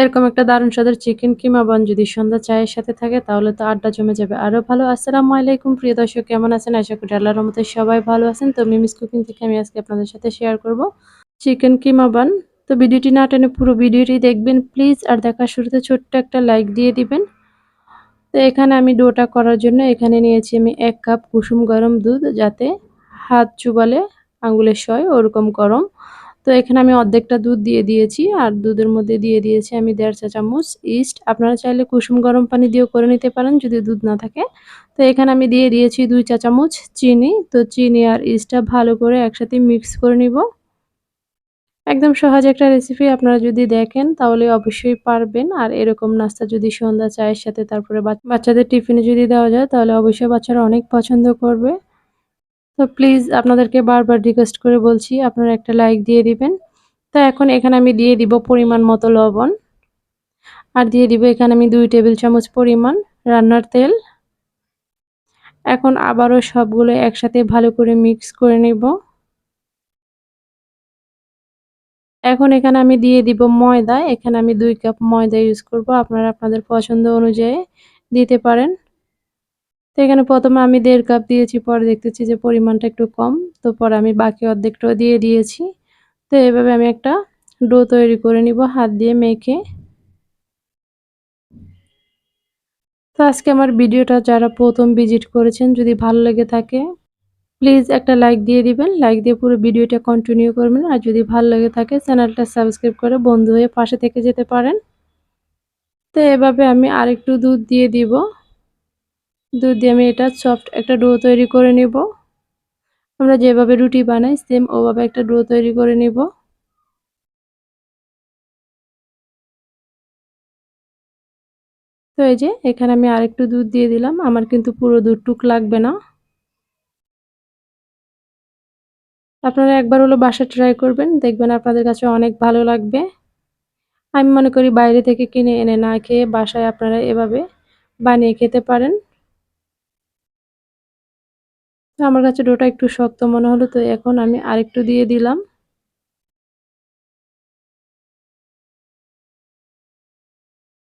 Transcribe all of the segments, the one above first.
এরকম একটা দারুণ স্বাদের চিকেন কিমা বান যদি সন্ধ্যা চায়ের সাথে থাকে, তাহলে তো আড্ডা জমে যাবে। আরও ভালো, আসসালামু আলাইকুম প্রিয় দর্শক, কেমন আছেন? আশা করি আল্লাহর মতো সবাই ভালো আছেন। তো মিমিস কুকিং থেকে আমি আজকে আপনাদের সাথে শেয়ার করব চিকেন কিমা বান তো ভিডিওটি না টেনে পুরো ভিডিওটি দেখবেন প্লিজ আর দেখার শুরুতে ছোট্ট একটা লাইক দিয়ে দিবেন। তো এখানে আমি ডোটা করার জন্য এখানে নিয়েছি আমি এক কাপ কুসুম গরম দুধ, যাতে হাত চুবালে আঙুলের সয় ওরকম গরম। তো এখানে আমি অর্ধেকটা দুধ দিয়ে দিয়েছি, আর দুধের মধ্যে দিয়ে দিয়েছি আমি দেড় চা চামচ ইস্ট। আপনারা চাইলে কুসুম গরম পানি দিয়েও করে নিতে পারেন যদি দুধ না থাকে। তো এখানে আমি দিয়ে দিয়েছি দুই চা চামচ চিনি। তো চিনি আর ইস্টটা ভালো করে একসাথে মিক্স করে নিব। একদম সহজ একটা রেসিপি আপনারা যদি দেখেন তাহলে অবশ্যই পারবেন। আর এরকম নাস্তা যদি সন্ধ্যা চায়ের সাথে তারপরে বাচ্চাদের টিফিনে যদি দেওয়া যায় তাহলে অবশ্যই বাচ্চারা অনেক পছন্দ করবে। তো প্লিজ আপনাদেরকে বারবার রিকোয়েস্ট করে বলছি, আপনারা একটা লাইক দিয়ে দিবেন। তো এখন এখানে আমি দিয়ে দিব পরিমাণ মতো লবণ। আর দিয়ে দিব এখানে আমি দুই টেবিল চামচ পরিমাণ রান্নার তেল। এখন আবারও সবগুলো একসাথে ভালো করে মিক্স করে নেব। এখন এখানে আমি দিয়ে দিব ময়দা। এখানে আমি দুই কাপ ময়দা ইউজ করব। আপনারা আপনাদের পছন্দ অনুযায়ী দিতে পারেন। তো এখানে প্রথমে আমি দেড় কাপ দিয়েছি, পরে দেখতেছি যে পরিমাণটা একটু কম, তো পরে আমি বাকি অর্ধেকটাও দিয়ে দিয়েছি। তো এভাবে আমি একটা ডো তৈরি করে নিব, হাত দিয়ে মেখে। তো আজকে আমার ভিডিওটা যারা প্রথম ভিজিট করেছেন, যদি ভালো লেগে থাকে, প্লিজ একটা লাইক দিয়ে দিবেন। লাইক দিয়ে পুরো ভিডিওটা কন্টিনিউ করবেন। আর যদি ভালো লেগে থাকে, চ্যানেলটা সাবস্ক্রাইব করে বন্ধু হয়ে পাশে থেকে যেতে পারেন। তো এভাবে আমি আরেকটু দুধ দিয়ে দিব। দুধ দিয়ে আমি এটা সফট একটা ডো তৈরি করে নিব। আমরা যেভাবে রুটি বানাই সেম ওভাবে একটা ডো তৈরি করে নিব। তো এই যে, এখানে আমি আরেকটু দুধ দিয়ে দিলাম। আমার কিন্তু পুরো দুধটুক লাগবে না। আপনারা একবার হলো বাসা ট্রাই করবেন। দেখবেন আপনাদের কাছে অনেক ভালো লাগবে। আমি মনে করি বাইরে থেকে কিনে এনে না খেয়ে বাসায় আপনারা এভাবে বানিয়ে খেতে পারেন। আমার কাছে ডোটা একটু শক্ত মনে হলো, তো এখন আমি আরেকটু দিয়ে দিলাম।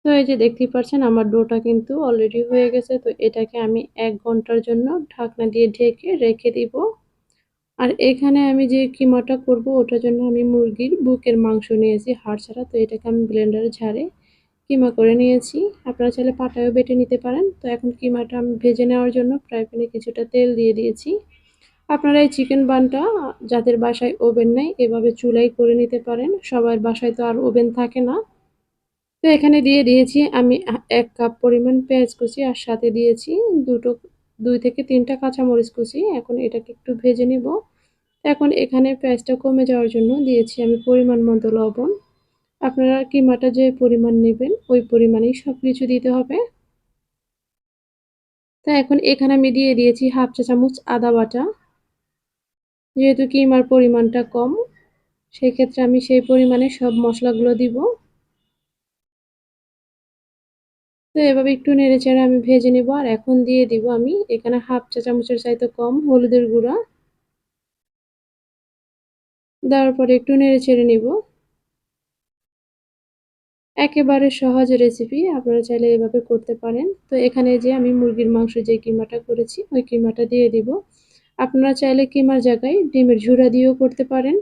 তো এই যে দেখতেই পাচ্ছেন, আমার ডোটা কিন্তু অলরেডি হয়ে গেছে, তো এটাকে আমি এক ঘণ্টার জন্য ঢাকনা দিয়ে ঢেকে রেখে দিব। আর এখানে আমি যে কিমাটা করব, ওটার জন্য আমি মুরগির বুকের মাংস নিয়েছি, হাড় ছাড়া, তো এটাকে আমি ব্লেন্ডারে ঝাড়ে কিমা করে নিয়েছি। আপনারা চাইলে পাটায়ও বেটে নিতে পারেন। তো এখন কিমাটা আমি ভেজে নেওয়ার জন্য ফ্রাই প্যানে কিছুটা তেল দিয়ে দিয়েছি। আপনারা এই চিকেন বানটা যাদের বাসায় ওভেন নেই এভাবে চুলাই করে নিতে পারেন। সবার বাসায় তো আর ওভেন থাকে না। তো এখানে দিয়ে দিয়েছি আমি এক কাপ পরিমাণ পেঁয়াজ কুচি আর সাথে দিয়েছি দুটো, দুই থেকে তিনটা কাঁচামরিচ কুচি। এখন এটাকে একটু ভেজে নিব। এখন এখানে পেঁয়াজটা কমে যাওয়ার জন্য দিয়েছি আমি পরিমাণ মতো লবণ। আপনারা কিমাটা যে পরিমাণ নেবেন, ওই পরিমাণেই সব কিছু দিতে হবে। তা এখন এখানে আমি দিয়ে দিয়েছি হাফ চা চামচ আদা বাটা। যেহেতু কিমার পরিমাণটা কম সেই ক্ষেত্রে আমি সেই পরিমাণে সব মশলাগুলো দিব। তো এভাবে একটু নেড়ে চেড়ে আমি ভেজে নেব, আর এখন দিয়ে দিব আমি এখানে হাফ চা চামচের চাইতে কম হলুদের গুঁড়া। দেওয়ার পরে একটু নেড়ে ছেড়ে নিব। একেবারে সহজ রেসিপি আপনারা চাইলে এভাবে করতে পারেন। তো এখানে যে আমি মুরগির মাংস যে কিমাটা করেছি, ওই কিমাটা দিয়ে দিব। আপনারা চাইলে কিমার জায়গায় ডিমের ঝুড়া দিয়েও করতে পারেন।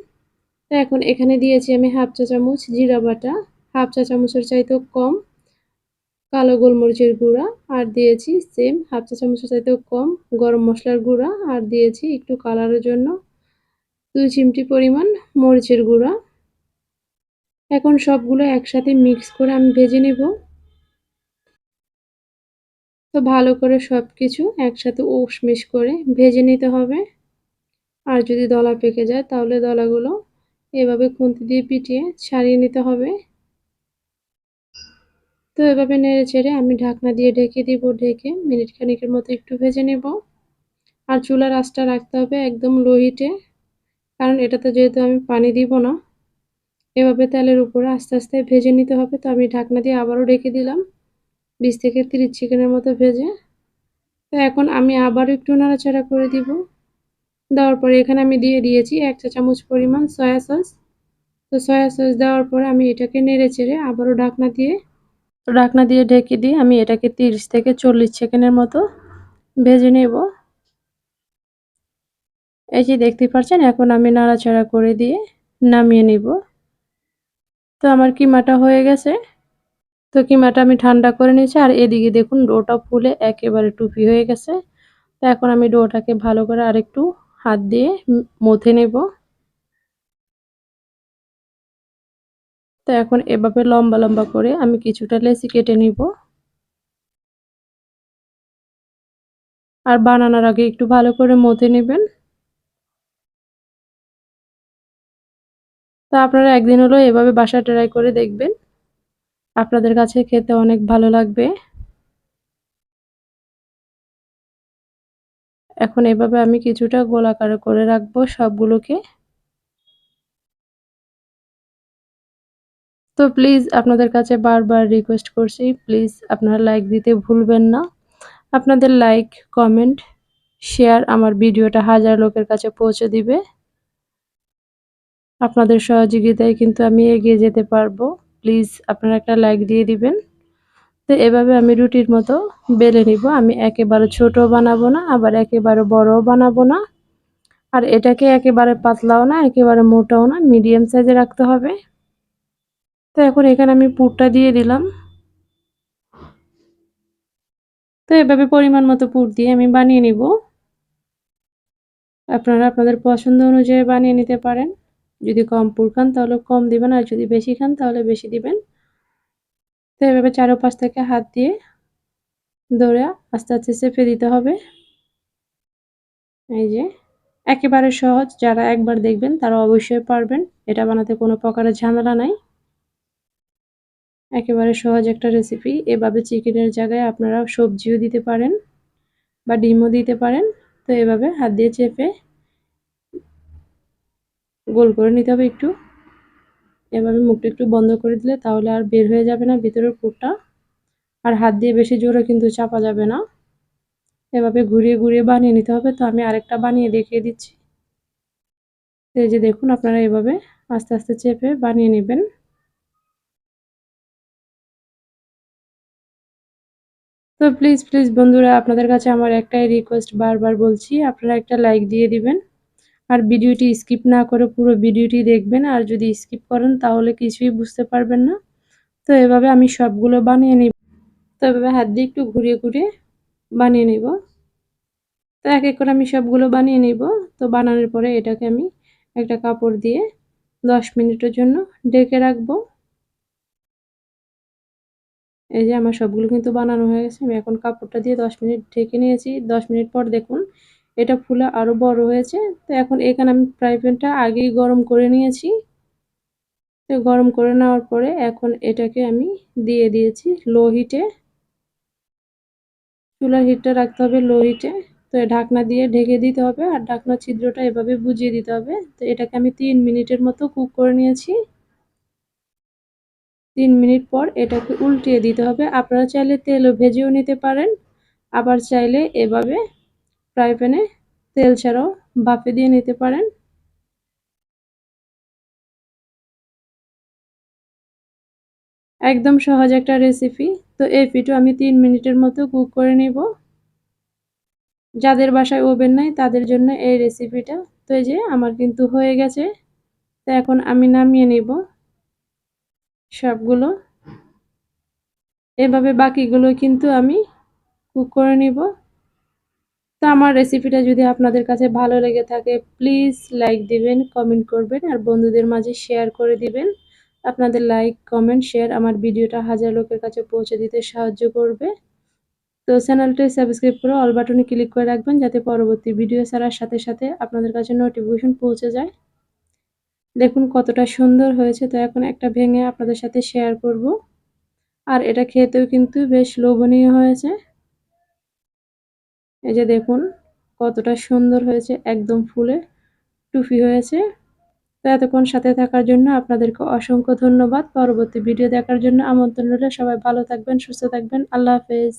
তো এখন এখানে দিয়েছি আমি হাফ চা চামচ জিরা বাটা, হাফ চা চামচের চাইতেও কম কালো গোলমরিচের গুঁড়া, আর দিয়েছি সেম হাফ চা চামচের চাইতেও কম গরম মশলার গুঁড়া, আর দিয়েছি একটু কালারের জন্য দুই চিমটি পরিমাণ মরিচের গুঁড়া। এখন সবগুলো একসাথে মিক্স করে আমি ভেজে নেব। তো ভালো করে সব কিছু একসাথে উশমিশ করে ভেজে নিতে হবে। আর যদি দলা পেকে যায় তাহলে দলাগুলো এভাবে খুন্তি দিয়ে পিটিয়ে ছাড়িয়ে নিতে হবে। তো এভাবে নেড়ে চেড়ে আমি ঢাকনা দিয়ে ঢেকে দিব, ঢেকে মিনিট খানিকের মতো একটু ভেজে নেব। আর চুলার আঁচটা রাখতে হবে একদম লো হিটে কারণ এটাতে যেহেতু আমি পানি দিব না এভাবে তেলের উপরে আস্তে আস্তে ভেজে নিতে হবে। তো আমি ঢাকনা দিয়ে আবারও ঢেকে দিলাম। বিশ থেকে তিরিশ চিকেনের মতো ভেজে। তো এখন আমি আবারও একটু নাড়াচাড়া করে দিব। দেওয়ার পরে এখানে আমি দিয়ে দিয়েছি এক চা চামচ পরিমাণ সয়া সস। তো সয়া সস দেওয়ার পরে আমি এটাকে নেড়ে চেড়ে আবারও ঢাকনা দিয়ে ঢাকনা দিয়ে ঢেকে দিয়ে আমি এটাকে তিরিশ থেকে চল্লিশ সেকেন্ডের মতো ভেজে নেব। এই যে দেখতে পাচ্ছেন, এখন আমি নাড়াচাড়া করে দিয়ে নামিয়ে নিব। তো আমার কিমাটা হয়ে গেছে। তো কিমাটা আমি ঠান্ডা করে নিয়েছি আর এদিকে দেখুন ডোটা ফুলে একেবারে টুপি হয়ে গেছে। তো এখন আমি ডোটাকে ভালো করে আরেকটু হাত দিয়ে মথে নেব। তো এখন এভাবে লম্বা লম্বা করে আমি কিছুটা লেসি কেটে নিব। আর বানানোর আগে একটু ভালো করে মথে নেবেন। তা আপনারা একদিন হলো এভাবে বাসা ট্রাই করে দেখবেন। আপনাদের কাছে খেতে অনেক ভালো লাগবে। এখন এভাবে আমি কিছুটা গোলাকার করে রাখব সবগুলোকে। তো প্লিজ আপনাদের কাছে বারবার রিকোয়েস্ট করছি প্লিজ আপনারা লাইক দিতে ভুলবেন না। আপনাদের লাইক কমেন্ট শেয়ার আমার ভিডিওটা হাজার লোকের কাছে পৌঁছে দিবে। আপনাদের সহযোগিতায় কিন্তু আমি এগিয়ে যেতে পারব। প্লিজ আপনারা একটা লাইক দিয়ে দিবেন। তো এভাবে আমি রুটির মতো বেলে নিব। আমি একেবারে ছোট বানাবো না, আবার একেবারে বড়ও বানাবো না। আর এটাকে একেবারে পাতলাও না, একেবারে মোটাও না, মিডিয়াম সাইজে রাখতে হবে। তো এখন এখানে আমি পুরটা দিয়ে দিলাম। তো এভাবে পরিমাণ মতো পুর দিয়ে আমি বানিয়ে নিব। আপনারা আপনাদের পছন্দ অনুযায়ী বানিয়ে নিতে পারেন। যদি কম পুর খান, তাহলে কম দিবেন, আর যদি বেশি খান, তাহলে বেশি দিবেন। তো এভাবে চারোপাশ থেকে হাত দিয়ে ধরে আস্তে আস্তে চেপে দিতে হবে। এই যে, একেবারে সহজ, যারা একবার দেখবেন, তারা অবশ্যই পারবেন। এটা বানাতে কোনো প্রকারের ঝামেলা নাই। একেবারে সহজ একটা রেসিপি এভাবে চিকেনের জায়গায় আপনারা সবজিও দিতে পারেন বা ডিমও দিতে পারেন। তো এভাবে হাত দিয়ে চেপে গোল করে নিতে হবে একটু। এভাবে মুখটা একটু বন্ধ করে দিলে তাহলে আর বের হয়ে যাবে না ভিতরের পুরটা। আর হাত দিয়ে বেশি জোরে কিন্তু চাপা যাবে না। এভাবে ঘুরিয়ে ঘুরিয়ে বানিয়ে নিতে হবে। তো আমি আরেকটা বানিয়ে দেখিয়ে দিচ্ছি। এই যে দেখুন আপনারা এভাবে আস্তে আস্তে চেপে বানিয়ে নেবেন। তো প্লিজ প্লিজ বন্ধুরা, আপনাদের কাছে আমার একটাই রিকোয়েস্ট বারবার বলছি, আপনারা একটা লাইক দিয়ে দিবেন। আর ভিডিওটি স্কিপ না করে পুরো ভিডিওটি দেখবেন, আর যদি স্কিপ করেন তাহলে কিছুই বুঝতে পারবেন না। তো এভাবে আমি সবগুলো বানিয়ে নিব। তো এভাবে হাত দিয়ে একটু ঘুরিয়ে ঘুরিয়ে বানিয়ে নিব। তো এক এক করে আমি সবগুলো বানিয়ে নিব। তো বানানোর পরে এটাকে আমি একটা কাপড় দিয়ে দশ মিনিটের জন্য ডেকে রাখব। এই যে আমার সবগুলো কিন্তু বানানো হয়ে গেছে। আমি এখন কাপড়টা দিয়ে দশ মিনিট ঢেকে নিয়েছি। দশ মিনিট পর দেখুন এটা ফুলে আরও বড় হয়েছে। তো এখন এখানে আমি ফ্রাই প্যানটা আগেই গরম করে নিয়েছি। তো গরম করে নেওয়ার পরে এখন এটাকে আমি দিয়ে দিয়েছি লো হিটে চুলার হিটটা রাখতে হবে লো হিটে তো ঢাকনা দিয়ে ঢেকে দিতে হবে আর ঢাকনা ছিদ্রটা এভাবে বুঝিয়ে দিতে হবে। তো এটাকে আমি তিন মিনিটের মতো কুক করে নিয়েছি। তিন মিনিট পর এটাকে উল্টিয়ে দিতে হবে। আপনারা চাইলে তেলও ভেজেও নিতে পারেন। আবার চাইলে এভাবে ফ্রাই প্যানে তেল ছাড়াও বাফে দিয়ে নিতে পারেন। একদম সহজ একটা রেসিপি তো এই পিঠো আমি তিন মিনিটের মতো কুক করে নিব। যাদের বাসায় ওভেন নাই, তাদের জন্য এই রেসিপিটা তো এই যে, আমার কিন্তু হয়ে গেছে। তো এখন আমি নামিয়ে নিব সবগুলো। এভাবে বাকিগুলো কিন্তু আমি কুক করে নিব। তো আমার রেসিপিটা যদি আপনাদের কাছে ভালো লেগে থাকে প্লিজ লাইক দিবেন কমেন্ট করবেন আর বন্ধুদের মাঝে শেয়ার করে দিবেন। আপনাদের লাইক কমেন্ট শেয়ার আমার ভিডিওটা হাজার লোকের কাছে পৌঁছে দিতে সাহায্য করবে। তো চ্যানেলটি সাবস্ক্রাইব করে অল বাটনে ক্লিক করে রাখবেন যাতে পরবর্তী ভিডিও ছাড়ার সাথে সাথে আপনাদের কাছে নোটিফিকেশন পৌঁছে যায়। দেখুন কতটা সুন্দর হয়েছে, তো এখন একটা ভেঙে আপনাদের সাথে শেয়ার করব। আর এটা খেতেও কিন্তু বেশ লোভনীয় হয়েছে। এই যে দেখুন, কতটা সুন্দর হয়েছে, একদম ফুলে টুপি হয়েছে। তো এতক্ষণ সাথে থাকার জন্য আপনাদেরকে অসংখ্য ধন্যবাদ। পরবর্তী ভিডিও দেখার জন্য আমন্ত্রণ রইলে। সবাই ভালো থাকবেন, সুস্থ থাকবেন। আল্লাহ হাফেজ।